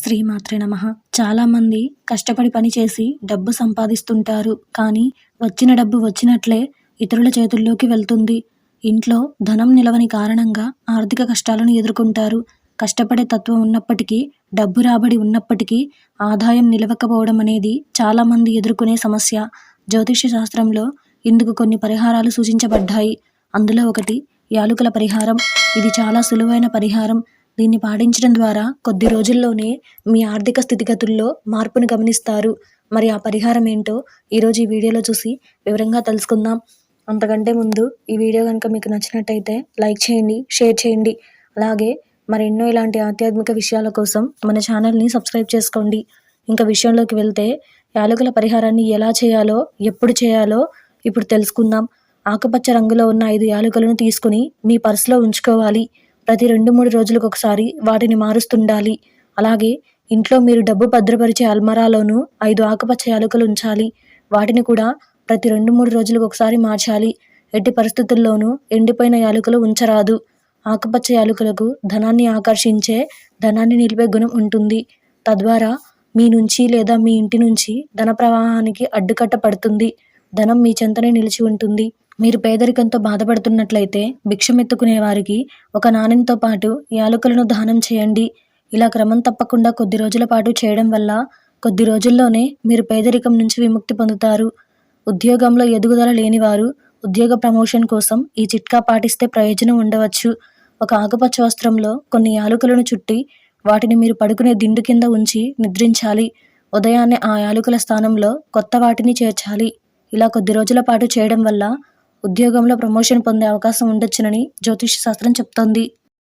శ్రీమాత్రే నమ. చాలామంది కష్టపడి పనిచేసి డబ్బు సంపాదిస్తుంటారు. కానీ వచ్చిన డబ్బు వచ్చినట్లే ఇతరుల చేతుల్లోకి వెళ్తుంది. ఇంట్లో ధనం నిలవని కారణంగా ఆర్థిక కష్టాలను ఎదుర్కొంటారు. కష్టపడే తత్వం ఉన్నప్పటికీ డబ్బు రాబడి ఉన్నప్పటికీ ఆదాయం నిలవకపోవడం అనేది చాలామంది ఎదుర్కొనే సమస్య. జ్యోతిష్య శాస్త్రంలో ఇందుకు కొన్ని పరిహారాలు సూచించబడ్డాయి. అందులో ఒకటి యాలుకల పరిహారం. ఇది చాలా సులువైన పరిహారం. దీన్ని పాటించడం ద్వారా కొద్ది రోజుల్లోనే మీ ఆర్థిక స్థితిగతుల్లో మార్పును గమనిస్తారు. మరి ఆ పరిహారం ఏంటో ఈరోజు ఈ వీడియోలో చూసి వివరంగా తెలుసుకుందాం. అంతకంటే ముందు ఈ వీడియో కనుక మీకు నచ్చినట్టయితే లైక్ చేయండి షేర్ చేయండి. అలాగే మరెన్నో ఇలాంటి ఆధ్యాత్మిక విషయాల కోసం మన ఛానల్ని సబ్స్క్రైబ్ చేసుకోండి. ఇంకా విషయంలోకి వెళ్తే యాలకుల పరిహారాన్ని ఎలా చేయాలో ఎప్పుడు చేయాలో ఇప్పుడు తెలుసుకుందాం. ఆకుపచ్చ రంగులో ఉన్న ఐదు యాలకులను తీసుకుని మీ పర్సులో ఉంచుకోవాలి. ప్రతి రెండు మూడు రోజులకు ఒకసారి వాటిని మారుస్తుండాలి. అలాగే ఇంట్లో మీరు డబ్బు భద్రపరిచే అల్మరాలోనూ ఐదు ఆకుపచ్చ యాలకులు ఉంచాలి వాటిని కూడా ప్రతి రెండు మూడు రోజులకు ఒకసారి మార్చాలి. ఎట్టి పరిస్థితుల్లోనూ ఎండిపోయిన యాలకులు ఉంచరాదు. ఆకుపచ్చ యాలకులకు ధనాన్ని ఆకర్షించే ధనాన్ని నిలిపే గుణం ఉంటుంది. తద్వారా మీ నుంచి లేదా మీ ఇంటి నుంచి ధన ప్రవాహానికి అడ్డుకట్ట పడుతుంది. ధనం మీ చెంతనే నిలిచి ఉంటుంది. మీరు పేదరికంతో బాధపడుతున్నట్లయితే భిక్షమెత్తుకునే వారికి ఒక నాణెంతో పాటు యాలకులను దానం చేయండి. ఇలా క్రమం తప్పకుండా కొద్ది రోజుల పాటు చేయడం వల్ల కొద్ది రోజుల్లోనే మీరు పేదరికం నుంచి విముక్తి పొందుతారు. ఉద్యోగంలో ఎదుగుదల లేనివారు ఉద్యోగ ప్రమోషన్ కోసం ఈ చిట్కా పాటిస్తే ప్రయోజనం ఉండవచ్చు. ఒక ఆకుపచ్చ వస్త్రంలో కొన్ని యాలుకలను చుట్టి వాటిని మీరు పడుకునే దిండు కింద ఉంచి నిద్రించాలి. ఉదయాన్నే ఆ యాలుకల స్థానంలో కొత్త వాటిని చేర్చాలి. ఇలా కొద్ది రోజుల పాటు చేయడం వల్ల ఉద్యోగంలో ప్రమోషన్ పొందే అవకాశం ఉండొచ్చునని జ్యోతిష్య శాస్త్రం చెప్తోంది.